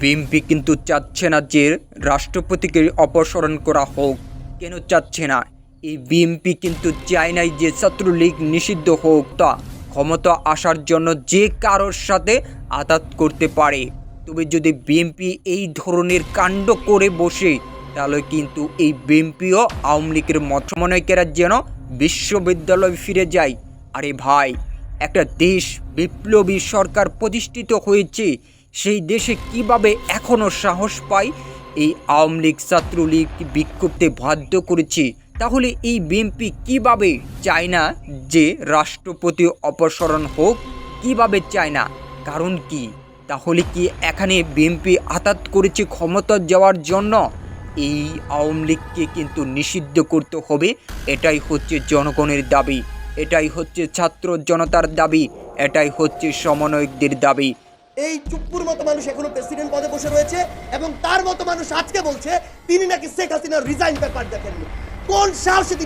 BNP কিন্তু চাচ্ছে না যে রাষ্ট্রপতিকে অপসারণ করা হোক। কেন চাচ্ছে না? এই বিএনপি কিন্তু চায় নাই যে ছাত্রলীগ নিষিদ্ধ হোক তা। ক্ষমতা আসার জন্য যে কারোর সাথে আঘাত করতে পারে। তবে যদি বিএনপি এই ধরনের কাণ্ড করে বসে, তাহলে কিন্তু এই বিএনপিও আওয়ামী লীগের মতমনয়কেরা যেন বিশ্ববিদ্যালয়ে ফিরে যায়। আরে ভাই, একটা দেশ বিপ্লবী সরকার প্রতিষ্ঠিত হয়েছে। সেই দেশে কীভাবে এখনও সাহস পায়? এই আওয়ামী লীগ ছাত্রলীগ বিক্ষুব্ধে বাধ্য করেছে। তাহলে এই বিএনপি কীভাবে চায় না যে রাষ্ট্রপতি অপসারণ হোক? কীভাবে চায় না? কারণ কি? তাহলে কি এখানে বিএনপি আঘাত করেছে ক্ষমতা যাওয়ার জন্য? এই আওয়ামী লীগকে কিন্তু নিষিদ্ধ করতে হবে। এটাই হচ্ছে জনগণের দাবি। এটাই হচ্ছে ছাত্র জনতার দাবি। এটাই হচ্ছে সমন্বয়কদের দাবি। এই চুপুর মতো মানুষ এখনও প্রেসিডেন্ট পদে বসে রয়েছে এবং তার মতো মানুষ আজকে বলছে, তিনি নাকি শেখ হাসিনার রিজাইন পেপার দেখেননি। কোন সাহসে তিনি